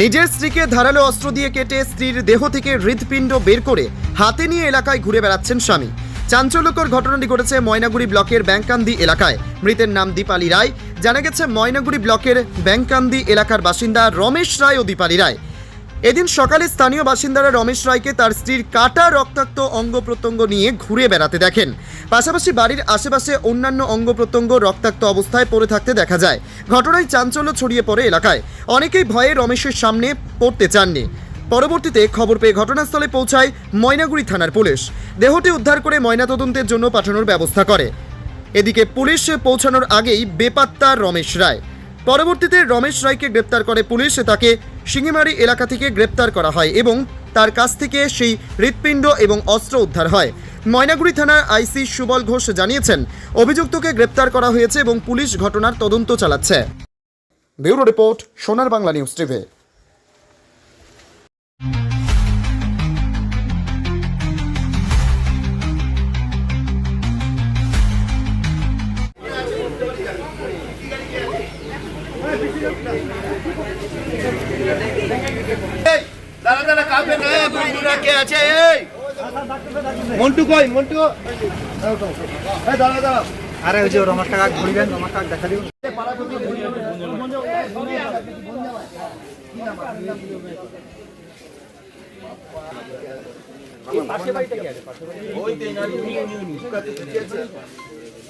নিজের স্ত্রীকে ধারালো অস্ত্র দিয়ে কেটে স্ত্রীর দেহ থেকে হৃদপিণ্ড বের করে হাতে নিয়ে এলাকায় ঘুরে বেড়াচ্ছেন স্বামী। চাঞ্চল্যকর ঘটনাটি ঘটেছে ময়নাগুড়ি ব্লকের ব্যাংকান্দি এলাকায়। মৃতের নাম দীপালি রায়। জানা গেছে, ময়নাগুড়ি ব্লকের ব্যাংকান্দি এলাকার বাসিন্দা রমেশ রায় ও দীপালি রায়। এদিন সকালে স্থানীয় বাসিন্দারা রমেশ রায়কে তার স্ত্রীর কাটা রক্তাক্ত অঙ্গ প্রত্যঙ্গ নিয়ে ঘুরে বেড়াতে দেখেন। পাশাপাশি বাড়ির আশেপাশে অন্যান্য অঙ্গ প্রত্যঙ্গ রক্তাক্ত অবস্থায় পড়ে থাকতে দেখা যায়। ঘটনায় চাঞ্চল্য ছড়িয়ে পড়ে এলাকায়। অনেকেই ভয়ে রমেশের সামনে পড়তে চাননি। পরবর্তীতে খবর পেয়ে ঘটনাস্থলে পৌঁছায় ময়নাগুড়ি থানার পুলিশ। দেহটি উদ্ধার করে ময়নাতদন্তের জন্য পাঠানোর ব্যবস্থা করে। এদিকে পুলিশ পৌঁছানোর আগেই বেপাত্তা রমেশ রায়। পরবর্তীতে রমেশ রায়কে গ্রেপ্তার করে পুলিশ, তাকে সিঙ্গিমারি এলাকা থেকে গ্রেপ্তার করা হয় এবং তার কাছ থেকে সেই হৃৎপিণ্ড এবং অস্ত্র উদ্ধার হয়। ময়নাগুড়ি থানার আইসি সুবল ঘোষ জানিয়েছেন, অভিযুক্তকে গ্রেপ্তার করা হয়েছে এবং পুলিশ ঘটনার তদন্ত চালাচ্ছে। ব্যুরো রিপোর্ট, সোনার বাংলা নিউজ টিভি। দাঁড়া দাঁড়া কাঁপবে না বন্ধুরা কে আছে এই মন্টু কই মন্টু এই দাঁড়া দাঁড়া আরে ওই যে ঘুরিবেন রমার টাকা দেখা দিবেন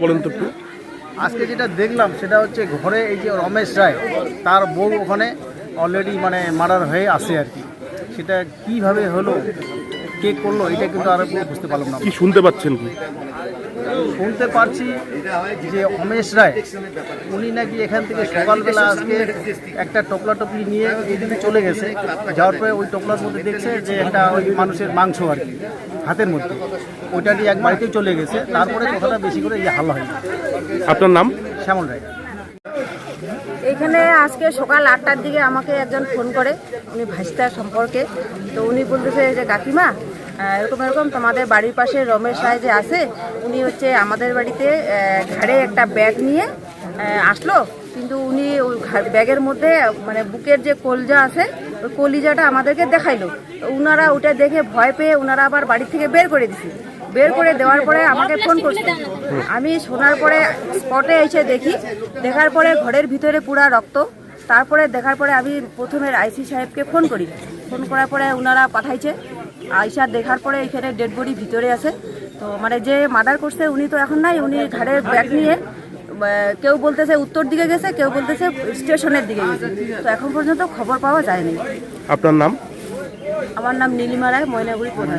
বলেন তো আজকে যেটা দেখলাম, সেটা হচ্ছে ঘরে এই যে রমেশ রায়, তার বউ ওখানে অলরেডি মানে মার্ডার হয়ে আসে আর কি। সেটা কীভাবে হলো? কে করল এটা কিন্তু আর বুঝতে পারলাম না। কি শুনতে পাচ্ছেন কি? শুনতে পারছি যে অমেশ রায় উনি নাকি এখান থেকে সকালবেলা আজকে একটা টোপলা টপলি নিয়ে এদিকে চলে গেছে। যাওয়ার পরে ওই টোপলার মধ্যে দেখছে যে একটা ওই মানুষের মাংস আর কি হাতের মধ্যে। ওইটা নিয়ে এক বাড়িতেই চলে গেছে। তারপরে কথাটা বেশি করে ইয়ে হাল্লা হয় আপনার নাম? শ্যামল রায়। এখানে আজকে সকাল আটটার দিকে আমাকে একজন ফোন করে, উনি ভাইস্তার সম্পর্কে। তো উনি বলতেছে যে, কাকিমা এরকম এরকম তোমাদের বাড়ির পাশে রমেশ রায় যে আছে, উনি হচ্ছে আমাদের বাড়িতে ঘাড়ে একটা ব্যাগ নিয়ে আসলো। কিন্তু উনি ওই ব্যাগের মধ্যে মানে বুকের যে কলজা আছে, ওই কলিজাটা আমাদেরকে দেখাইলো। তো উনারা ওটা দেখে ভয় পেয়ে ওনারা আবার বাড়ি থেকে বের করে দিছে। বের করে দেওয়ার পরে আমাকে ফোন করছে। আমি শোনার পরে স্পটে এসে দেখি দেখার পরে ঘরের ভিতরে পুরা রক্ত। তারপরে দেখার পরে আমি প্রথমে আইসি সাহেবকে ফোন করি। ফোন করার পরে ওনারা পাঠাইছে। আইসা দেখার পরে এখানে ডেড বডি ভিতরে আছে। তো মানে যে মার্ডার করছে উনি তো এখন নাই উনি ঘাড়ের ব্যাগ নিয়ে কেউ বলতেছে উত্তর দিকে গেছে কেউ বলতেছে স্টেশনের দিকে গেছে। তো এখন পর্যন্ত খবর পাওয়া যায়নি। আপনার নাম? আমার নাম নীলিমা রায় ময়নাগুড়ি প্রধান।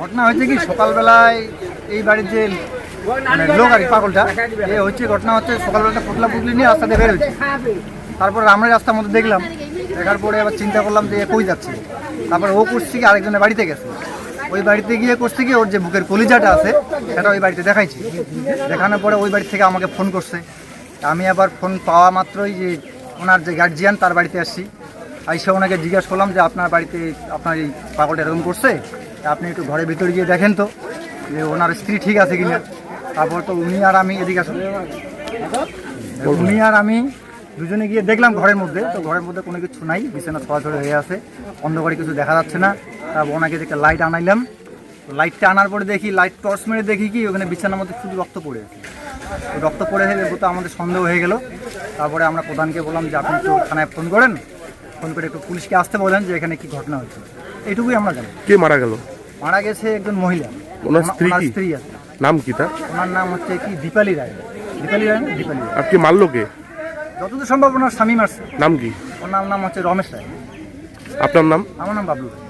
ঘটনা হয়েছে কি? সকালবেলায় এই বাড়ির যে মানে লোক আর পাগলটা, এ হচ্ছে ঘটনা হচ্ছে সকালবেলা একটা পুতলা পুতলি নিয়ে রাস্তা দিয়ে বের হচ্ছে তারপর আমরা রাস্তার মধ্যে দেখলাম, দেখার পরে আবার চিন্তা করলাম যে কই যাচ্ছে। তারপর ও করছে কি, আরেকজনের বাড়িতে গেছে। ওই বাড়িতে গিয়ে করছে কি, ওর যে বুকের কলিজাটা আছে, সেটা ওই বাড়িতে দেখাইছি। দেখানোর পরে ওই বাড়ি থেকে আমাকে ফোন করছে। আমি আবার ফোন পাওয়া মাত্রই যে ওনার যে গার্জিয়ান তার বাড়িতে আসছি। আইসে ওনাকে জিজ্ঞাসা করলাম যে, আপনার বাড়িতে আপনার এই পাগলটা এরকম করছে? আপনি একটু ঘরের ভিতরে গিয়ে দেখেন তো যে ওনার স্ত্রী ঠিক আছে কিনা। তারপর তো উনি আর আমি এদিকে আসুন। উনি আর আমি দুজনে গিয়ে দেখলাম ঘরের মধ্যে। তো ঘরের মধ্যে কোনো কিছু নাই বিছানা ছড়াছড়ি হয়ে আছে। অন্ধকারে কিছু দেখা যাচ্ছে না। তারপর ওনাকে দেখে লাইট আনাইলাম। লাইটটা আনার পরে দেখি লাইট টর্চ মেরে দেখি কি ওখানে বিছানার মধ্যে শুধু রক্ত পড়ে আছে। রক্ত পড়ে গেলে তো আমাদের সন্দেহ হয়ে গেল। তারপরে আমরা প্রধানকে বললাম যে আপনি একটু থানায় ফোন করেন। ফোন করে একটু পুলিশকে আসতে বলেন যে এখানে কি ঘটনা হয়েছে। এইটুকুই আমরা জানি। কে মারা গেল? মারা গেছে একজন মহিলা। ওনার স্ত্রী কি? স্ত্রী আছে। নাম কি তার? ওনার নাম হচ্ছে কি দীপালি রায়। দীপালি রায় না? দীপালি রায়। আর কে মারলো কে? যতদূর সম্ভব ওনার স্বামী মারছে। নাম কি? ওনার নাম হচ্ছে রমেশ রায়। আপনার নাম? আমার নাম বাবলু রায়।